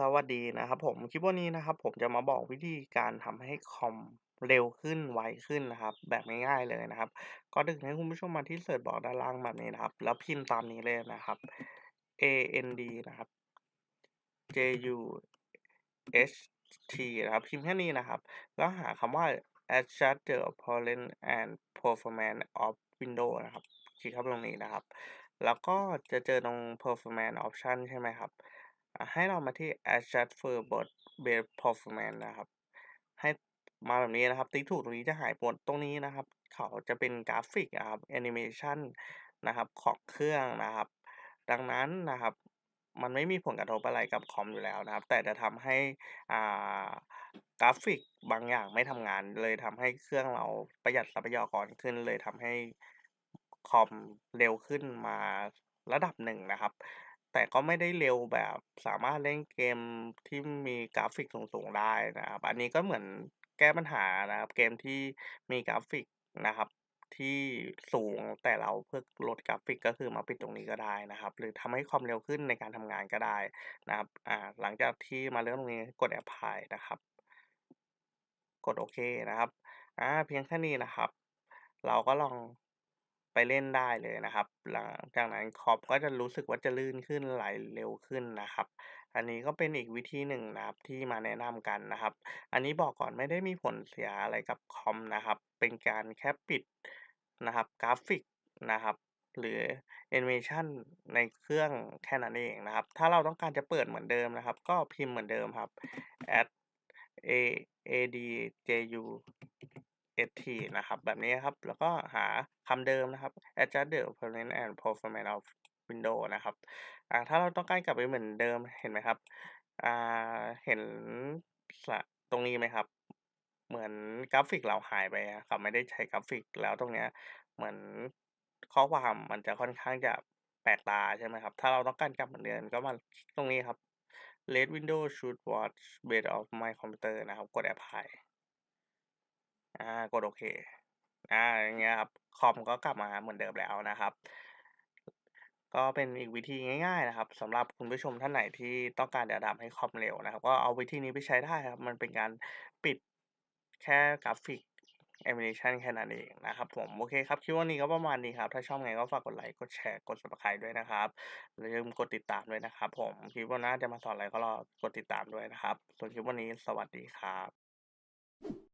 สวัสดีนะครับผมคลิปวันนี้นะครับ ผมจะมาบอกวิธีการทำให้คอมเร็วขึ้นไวขึ้นนะครับ แบบง่ายๆเลยนะครับ ก็ดึงให้คุณผู้ชมมาที่เสิร์ชบอร์ด้านล่างแบบนี้นะครับ แล้วพิมพ์ตามนี้เลยนะครับ A N D นะครับ J U H T นะครับพิมพ์แค่นี้นะครับ แล้วหาคำว่า adjust the appearance and performance of Windows นะครับคลิกเข้าตรงนี้นะครับ แล้วก็จะเจอตรง performance option ใช่ไหมครับ อะให้เรามาที่ adjust for board base performance นะครับ ให้มาแบบนี้นะครับ ติ๊กถูกตรงนี้จะหายหมดตรงนี้นะครับ เขาจะเป็นกราฟิกนะครับแอนิเมชันนะครับของเครื่องนะครับ ดังนั้นนะครับมันไม่มีผลกระทบอะไรกับคอมอยู่แล้วนะครับ แต่จะทำให้อ่ากราฟิกบางอย่างไม่ทำงาน เลยทำให้เครื่องเราประหยัดทรัพยากรขึ้น เลยทำให้คอมเร็วขึ้นมาระดับหนึ่งนะครับ แต่ก็ไม่ได้เร็วแบบสามารถเล่นเกมที่มีกราฟิกสูง ๆ ได้นะครับ อันนี้ก็เหมือนแก้ปัญหานะครับ เกมที่มีกราฟิกนะครับ ที่สูงแต่เราเพื่อลดกราฟิกก็คือมาปิดตรงนี้ก็ได้นะครับ หรือทำให้ความเร็วขึ้นในการทำงานก็ได้นะครับอ่าหลังจากที่มาเลือกตรงนี้กด apply นะครับ กดโอเคนะครับอ่าเพียงแค่นี้นะครับ เราก็ลอง ไปเล่นได้เลยนะครับ หลังจากนั้นคอมก็จะรู้สึกว่าจะลื่นขึ้นไหลเร็วขึ้นนะครับ อันนี้ก็เป็นอีกวิธีหนึ่งนะครับที่มาแนะนำกันนะครับ อันนี้บอกก่อนไม่ได้มีผลเสียอะไรกับคอมนะครับ เป็นการแค่ปิดนะครับกราฟิกนะครับหรือแอนิเมชันในเครื่องแค่นั้นเองนะครับ ถ้าเราต้องการจะเปิดเหมือนเดิมนะครับ ก็พิมพ์เหมือนเดิมครับ add a a d j u s t นะครับ แบบนี้ครับ แล้วก็หาคำเดิมนะครับ adjust the appearance and performance of Windows นะครับถ้าเราต้องการกลับไปเหมือนเดิมเห็นไหมครับอ่าเห็นตรงนี้ไหมครับ เหมือนกราฟิกเราหายไปอะเขาไม่ได้ใช้กราฟิกแล้วตรงเนี้ยเหมือนข้อความมันจะค่อนข้างจะแปลกตาใช่ไหมครับ ถ้าเราต้องการกลับเหมือนเดิมก็มาตรงนี้ครับ Let Windows should watch bed of my computer นะครับ กด apply อ่ากดโอเคอ่าอย่างเงี้ยครับคอมก็กลับมาเหมือนเดิมแล้วนะครับ ก็เป็นอีกวิธีง่าย ๆ นะครับสำหรับคุณผู้ชมท่านไหนที่ต้องการจะทำให้คอมเร็วนะครับ ก็เอาวิธีนี้ไปใช้ได้ครับ มันเป็นการปิดแค่กราฟิกแอนิเมชันแค่นั้นเองนะครับผม โอเคครับ คลิปวันนี้ก็ประมาณนี้ครับ ถ้าชอบไงก็ฝากกดไลค์กดแชร์กด subscribe ด้วยนะครับอย่าลืมกดติดตามด้วยนะครับผม คลิปวันหน้าจะมาสอนอะไรก็รอกดติดตามด้วยนะครับ ส่วนคลิปวันนี้สวัสดีครับ